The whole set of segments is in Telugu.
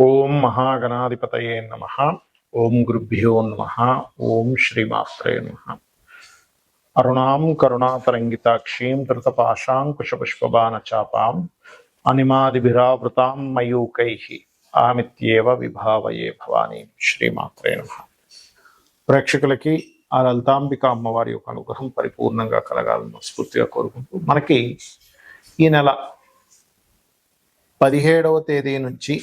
ఓం మహాగణాధిపతయే నమ. ఓం గురుభ్యో నమ. ఓం శ్రీమాత్రే నమ. అరుణాం కరుణాతరంగితాక్షీం ధృతపాశాంకుశపుష్పబాణ చాపాం అనిమాదిభిరావృతాం మయూకై. ఆమిత్యేవ విభావయే భవానీ. శ్రీమాత్రే నమ. ప్రేక్షకులకి ఆ లలితాంబిక అమ్మవారి యొక్క అనుగ్రహం పరిపూర్ణంగా కలగాలని స్ఫూర్తిగా కోరుకుంటూ మనకి ఈ నెల పదిహేడవ తేదీ నుంచి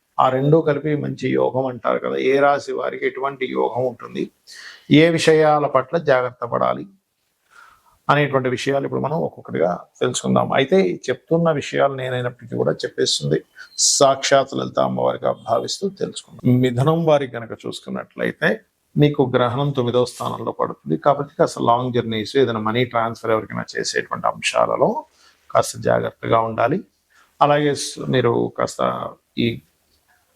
ఆ రెండు కలిపి మంచి యోగం అంటారు కదా. ఏ రాశి వారికి ఎటువంటి యోగం ఉంటుంది? ఏ విషయాల పట్ల జాగ్రత్త పడాలి? అనేటువంటి విషయాలు ఇప్పుడు మనం ఒక్కొక్కటిగా తెలుసుకుందాం. అయితే ఈ చెప్తున్న విషయాలు నేనైనప్పటికీ కూడా చెప్పేస్తుంది. సాక్షాత్ లలిత అమ్మవారిగా భావిస్తూ తెలుసుకుందాం. మిథనం వారికి కనుక చూసుకున్నట్లయితే మీకు గ్రహణం తొమ్మిదవ స్థానంలో పడుతుంది. కాబట్టి కాస్త లాంగ్ జర్నీస్ ఏదైనా మనీ ట్రాన్స్ఫర్ ఎవరికైనా చేసేటువంటి అంశాలలో కాస్త జాగ్రత్తగా ఉండాలి. అలాగే మీరు కాస్త ఈ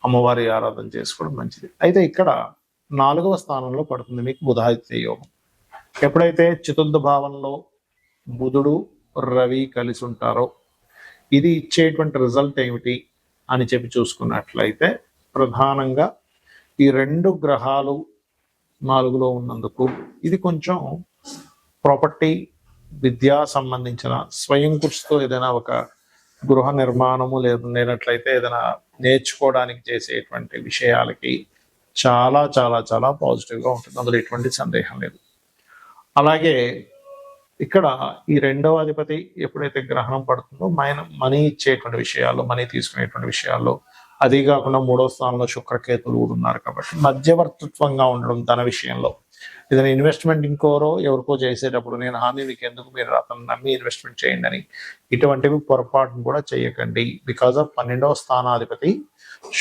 అమ్మవారి ఆరాధన చేసుకోవడం మంచిది. అయితే ఇక్కడ నాలుగవ స్థానంలో పడుతుంది మీకు బుధాదిత్య యోగం. ఎప్పుడైతే చతుర్థ భావంలో బుధుడు రవి కలిసి ఉంటారో ఇది ఇచ్చేటువంటి రిజల్ట్ ఏమిటి అని చెప్పి చూసుకున్నట్లయితే ప్రధానంగా ఈ రెండు గ్రహాలు నాలుగులో ఉన్నందుకు ఇది కొంచెం ప్రాపర్టీ విద్యా సంబంధించిన స్వయం కృషితో ఏదైనా ఒక గృహ నిర్మాణము లేదు లేనట్లయితే ఏదైనా నేర్చుకోవడానికి చేసేటువంటి విషయాలకి చాలా చాలా చాలా పాజిటివ్గా ఉంటుంది. అందులో ఎటువంటి సందేహం లేదు. అలాగే ఇక్కడ ఈ రెండవ అధిపతి ఎప్పుడైతే గ్రహణం పడుతుందో మైన మనీ ఇచ్చేటువంటి విషయాల్లో మనీ తీసుకునేటువంటి విషయాల్లో అదే కాకుండా మూడో స్థానంలో శుక్రకేతులు కూడా ఉన్నారు కాబట్టి మధ్యవర్తిత్వంగా ఉండడం ధన విషయంలో. ఏదైనా ఇన్వెస్ట్మెంట్ ఇంకోరో ఎవరికో చేసేటప్పుడు నేను హామీ మీకు ఎందుకు మీరు అతను నమ్మి ఇన్వెస్ట్మెంట్ చేయండి అని ఇటువంటివి పొరపాటును కూడా చేయకండి. బికాజ్ ఆఫ్ పన్నెండవ స్థానాధిపతి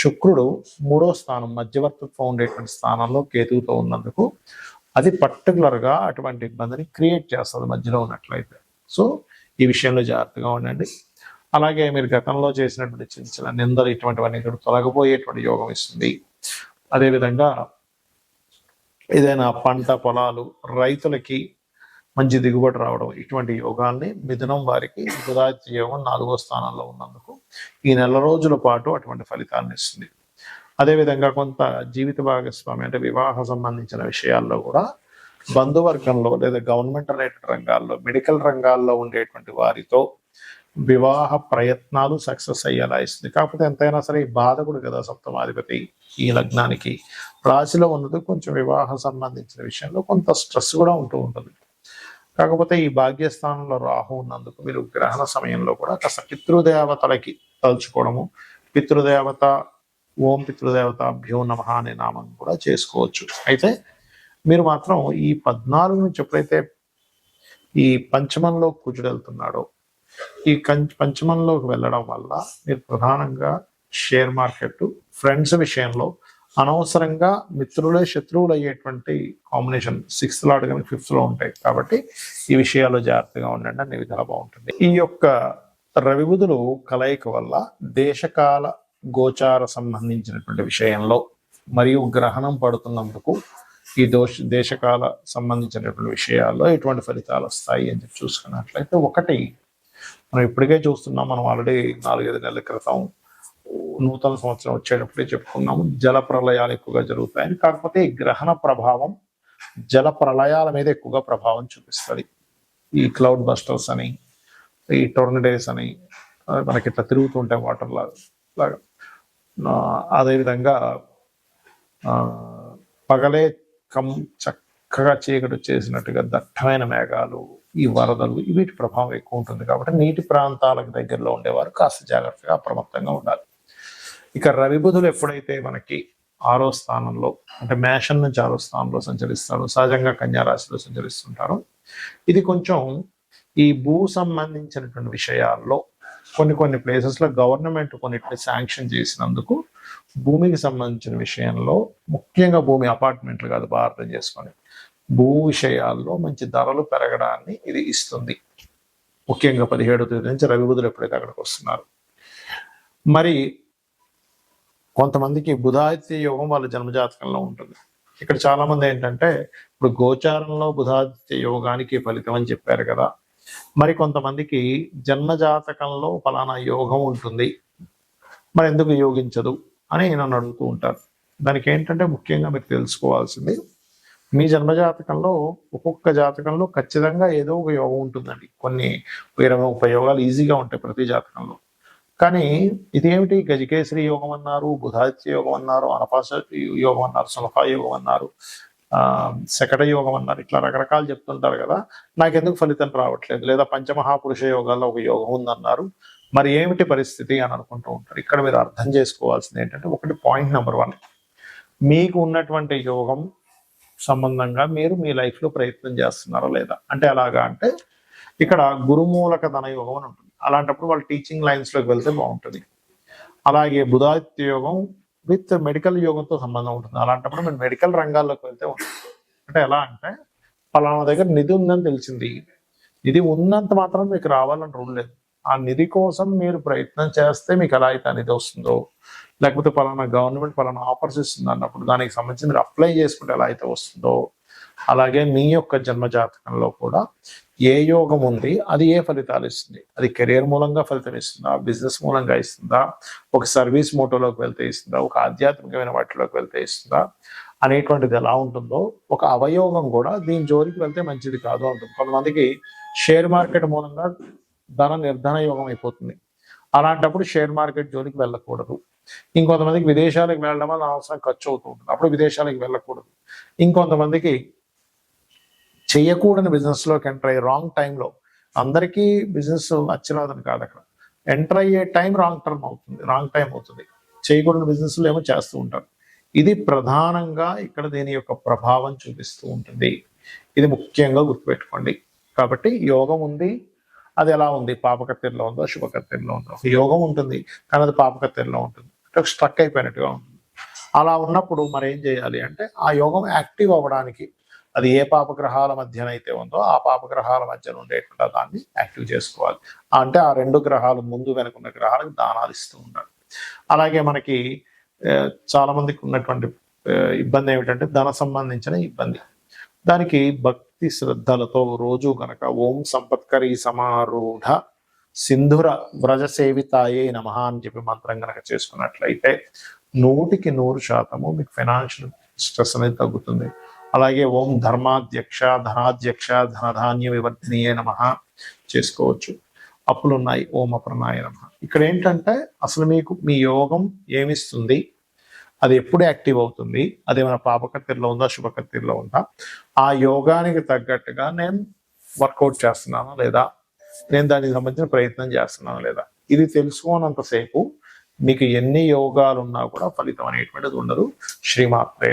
శుక్రుడు మూడో స్థానం మధ్యవర్తిత్వం ఉండేటువంటి స్థానంలో కేతువుతో ఉన్నందుకు అది పర్టికులర్గా అటువంటి ఇబ్బందిని క్రియేట్ చేస్తుంది మధ్యలో ఉన్నట్లయితే. సో ఈ విషయంలో జాగ్రత్తగా ఉండండి. అలాగే మీరు గతంలో చేసినటువంటి చిన్న చిన్న నిందలు ఇటువంటివన్నీ కూడా తొలగిపోయేటువంటి యోగం ఇస్తుంది. అదేవిధంగా ఏదైనా పంట పొలాలు రైతులకి మంచి దిగుబడి రావడం ఇటువంటి యోగాల్ని మిథునం వారికి బుధాదిత్య యోగం నాలుగో స్థానంలో ఉన్నందుకు ఈ నెల రోజుల పాటు అటువంటి ఫలితాలను ఇస్తుంది. అదేవిధంగా కొంత జీవిత భాగస్వామి అంటే వివాహ సంబంధించిన విషయాల్లో కూడా బంధువర్గంలో లేదా గవర్నమెంట్ రిలేటెడ్ రంగాల్లో మెడికల్ రంగాల్లో ఉండేటువంటి వారితో వివాహ ప్రయత్నాలు సక్సెస్ అయ్యేలా ఇస్తుంది. కాకపోతే ఎంతైనా సరే ఈ బాధకుడు కదా సప్తమాధిపతి ఈ లగ్నానికి. రాశిలో ఉన్నది కొంచెం వివాహ సంబంధించిన విషయంలో కొంత స్ట్రెస్ కూడా ఉంటూ ఉంటుంది. కాకపోతే ఈ భాగ్యస్థానంలో రాహు ఉన్నందుకు మీరు గ్రహణ సమయంలో కూడా కాస్త పితృదేవతలకి తలుచుకోవడము పితృదేవత ఓం పితృదేవత భ్యో నమ అనే నామం కూడా చేసుకోవచ్చు. అయితే మీరు మాత్రం ఈ పద్నాలుగు నుంచి ఎప్పుడైతే ఈ పంచమంలో కుజుడు వెళ్తున్నాడో ఈ కంచ పంచమంలోకి వెళ్ళడం వల్ల మీరు ప్రధానంగా షేర్ మార్కెట్ ఫ్రెండ్స్ విషయంలో అనవసరంగా మిత్రులే శత్రువులు అయ్యేటువంటి కాంబినేషన్ సిక్స్త్ లాడ్ కానీ ఫిఫ్త్లో ఉంటాయి కాబట్టి ఈ విషయాల్లో జాగ్రత్తగా ఉండండి అన్ని విధాలు బాగుంటుంది. ఈ యొక్క రవిబుధులు కలయిక వల్ల దేశకాల గోచార సంబంధించినటువంటి విషయంలో మరియు గ్రహణం పడుతున్నందుకు ఈ దోష దేశకాల సంబంధించినటువంటి విషయాల్లో ఎటువంటి ఫలితాలు వస్తాయి అని చెప్పి చూసుకున్నట్లయితే ఒకటి మనం ఇప్పటికే చూస్తున్నాం మనం ఆల్రెడీ నాలుగైదు నెలల క్రితం నూతన సంవత్సరం వచ్చేటప్పుడే చెప్పుకున్నాము జల ప్రళయాలు ఎక్కువగా జరుగుతాయని. కాకపోతే ఈ గ్రహణ ప్రభావం జల ప్రళయాల మీద ఎక్కువగా ప్రభావం చూపిస్తుంది. ఈ క్లౌడ్ బస్టర్స్ అని ఈ టోర్నడేస్ అని మనకి ఇట్లా తిరుగుతూ ఉంటాయి వాటర్ లాగా లాగా అదేవిధంగా పగలే కం చక్కగా చీకటి చేసినట్టుగా దట్టమైన మేఘాలు ఈ వరదలు వీటి ప్రభావం ఎక్కువ ఉంటుంది కాబట్టి నీటి ప్రాంతాలకు దగ్గరలో ఉండేవారు కాస్త జాగ్రత్తగా అప్రమత్తంగా ఉండాలి. ఇక రవి బుధులు ఎప్పుడైతే మనకి ఆరో స్థానంలో అంటే మేషన్ నుంచి ఆరో స్థానంలో సంచరిస్తారు సహజంగా కన్యారాశిలో సంచరిస్తుంటారు. ఇది కొంచెం ఈ భూ సంబంధించినటువంటి విషయాల్లో కొన్ని కొన్ని ప్లేసెస్లో గవర్నమెంట్ కొన్నిటిని శాంక్షన్ చేసినందుకు భూమికి సంబంధించిన విషయంలో ముఖ్యంగా భూమి అపార్ట్మెంట్లు కాదు బాగా అర్థం చేసుకొని భూ విషయాల్లో మంచి ధరలు పెరగడాన్ని ఇది ఇస్తుంది. ముఖ్యంగా పదిహేడో తేదీ నుంచి రవి బుధులు ఎప్పుడైతే అక్కడికి వస్తున్నారు. మరి కొంతమందికి బుధాదిత్య యోగం వాళ్ళ జన్మజాతకంలో ఉంటుంది. ఇక్కడ చాలా మంది ఏంటంటే ఇప్పుడు గోచారంలో బుధాదిత్య యోగానికి ఫలితం అని చెప్పారు కదా. మరి కొంతమందికి జన్మజాతకంలో ఫలానా యోగం ఉంటుంది. మరి ఎందుకు యోగించదు అని నన్ను అడుగుతూ ఉంటారు. దానికి ఏంటంటే ముఖ్యంగా మీరు తెలుసుకోవాల్సింది మీ జన్మజాతకంలో ఒక్కొక్క జాతకంలో ఖచ్చితంగా ఏదో ఒక యోగం ఉంటుందండి. కొన్ని ఇరవై ముప్పై యోగాలు ఈజీగా ఉంటాయి ప్రతి జాతకంలో. కానీ ఇదేమిటి? గజకేసరి యోగం అన్నారు బుధాదిత్య యోగం అన్నారు అనపాస యోగం అన్నారు సులభా యోగం అన్నారు శకట యోగం అన్నారు ఇట్లా రకరకాలు చెప్తుంటారు కదా. నాకెందుకు ఫలితం రావట్లేదు? లేదా పంచమహాపురుష యోగాల్లో ఒక యోగం ఉందన్నారు. మరి ఏమిటి పరిస్థితి అని అనుకుంటూ ఉంటారు. ఇక్కడ మీరు అర్థం చేసుకోవాల్సింది ఏంటంటే ఒకటి పాయింట్ నెంబర్ వన్. మీకు ఉన్నటువంటి యోగం సంబంధంగా మీరు మీ లైఫ్లో ప్రయత్నం చేస్తున్నారా లేదా? అంటే ఎలాగా అంటే ఇక్కడ గురుమూలక ధన యోగం అని ఉంటుంది. అలాంటప్పుడు వాళ్ళు టీచింగ్ లైన్స్లోకి వెళ్తే బాగుంటుంది. అలాగే బుధాదిత్య యోగం విత్ మెడికల్ యోగంతో సంబంధం ఉంటుంది. అలాంటప్పుడు మీరు మెడికల్ రంగాల్లోకి వెళ్తే ఉంటుంది అంటే ఎలా అంటే పలానా దగ్గర నిధి ఉందని తెలిసింది. నిధి ఉన్నంత మాత్రం మీకు రావాలని రూల్ లేదు. ఆ నిధి కోసం మీరు ప్రయత్నం చేస్తే మీకు ఎలా అయితే నిధి వస్తుందో లేకపోతే పలానా గవర్నమెంట్ పలానా ఆఫర్స్ ఇస్తుంది అన్నప్పుడు దానికి సంబంధించి మీరు అప్లై చేసుకుంటే ఎలా అయితే వస్తుందో అలాగే మీ యొక్క జన్మ జాతకంలో కూడా ఏ యోగం ఉంది అది ఏ ఫలితాలు ఇస్తుంది? అది కెరియర్ మూలంగా ఫలితం ఇస్తుందా? బిజినెస్ మూలంగా ఇస్తుందా? ఒక సర్వీస్ మోటోలోకి వెళ్తే ఇస్తుందా? ఒక ఆధ్యాత్మికమైన వాటిలోకి వెళ్తే ఇస్తుందా? అనేటువంటిది ఎలా ఉంటుందో ఒక అవయోగం కూడా దీని జోలికి వెళ్తే మంచిది కాదు అంటుంది. కొంతమందికి షేర్ మార్కెట్ మూలంగా ధన నిర్ధన యోగం అయిపోతుంది. అలాంటప్పుడు షేర్ మార్కెట్ జోలికి వెళ్ళకూడదు. ఇంకొంతమందికి విదేశాలకు వెళ్ళడం వల్ల అవసరం ఖర్చు అవుతూ ఉంటుంది. అప్పుడు విదేశాలకు వెళ్ళకూడదు. ఇంకొంతమందికి చేయకూడని బిజినెస్లోకి ఎంటర్ అయ్యే రాంగ్ టైంలో అందరికీ బిజినెస్ అచ్చిరాదని కాదు అక్కడ. ఎంటర్ అయ్యే టైం రాంగ్ టర్మ్ అవుతుంది రాంగ్ టైం అవుతుంది. చేయకూడని బిజినెస్లు ఏమో చేస్తూ ఉంటారు. ఇది ప్రధానంగా ఇక్కడ దీని యొక్క ప్రభావం చూపిస్తూ ఉంటుంది. ఇది ముఖ్యంగా గుర్తుపెట్టుకోండి. కాబట్టి యోగం ఉంది అది ఎలా ఉంది? పాపకత్తెరలో ఉందో? శుభకత్తెరలో ఉందో? ఒక యోగం ఉంటుంది కానీ అది పాపకత్తెరలో ఉంటుంది. అంటే స్ట్రక్ అయిపోయినట్టుగా ఉంటుంది. అలా ఉన్నప్పుడు మరి ఏం చేయాలి అంటే ఆ యోగం యాక్టివ్ అవ్వడానికి అది ఏ పాపగ్రహాల మధ్యనైతే ఉందో ఆ పాపగ్రహాల మధ్యన ఉండేటువంటి దాన్ని యాక్టివ్ చేసుకోవాలి. అంటే ఆ రెండు గ్రహాలు ముందు వెనుకున్న గ్రహాలకు దానాలు ఇస్తూ ఉండాలి. అలాగే మనకి చాలా మందికి ఉన్నటువంటి ఇబ్బంది ఏమిటంటే ధన సంబంధించిన ఇబ్బంది. దానికి భక్తి శ్రద్ధలతో రోజు గనక ఓం సంపత్కరి సమారూఢ సింధుర వ్రజ సేవితాయే నమ అని చెప్పి మంత్రం గనక చేసుకున్నట్లయితే నూటికి నూరు శాతము మీకు ఫైనాన్షియల్ స్ట్రెస్ అనేది తగ్గుతుంది. అలాగే ఓం ధర్మాధ్యక్ష ధనాధ్యక్ష ధనధాన్య వివర్ధినియే నమ చేసుకోవచ్చు. అప్పులున్నాయి. ఓం అప్రనాయ నమ. ఇక్కడ ఏంటంటే అసలు మీకు మీ యోగం ఏమిస్తుంది? అది ఎప్పుడు యాక్టివ్ అవుతుంది? అది ఏమైనా పాపకత్తిరిలో ఉందా? శుభకత్తిరిలో ఉందా? ఆ యోగానికి తగ్గట్టుగా నేను వర్కౌట్ చేస్తున్నానా లేదా? నేను దానికి సంబంధించిన ప్రయత్నం చేస్తున్నానా లేదా? ఇది తెలుసుకోనంతసేపు మీకు ఎన్ని యోగాలు ఉన్నా కూడా ఫలితం అనేటువంటిది ఉండదు. శ్రీమాత్రే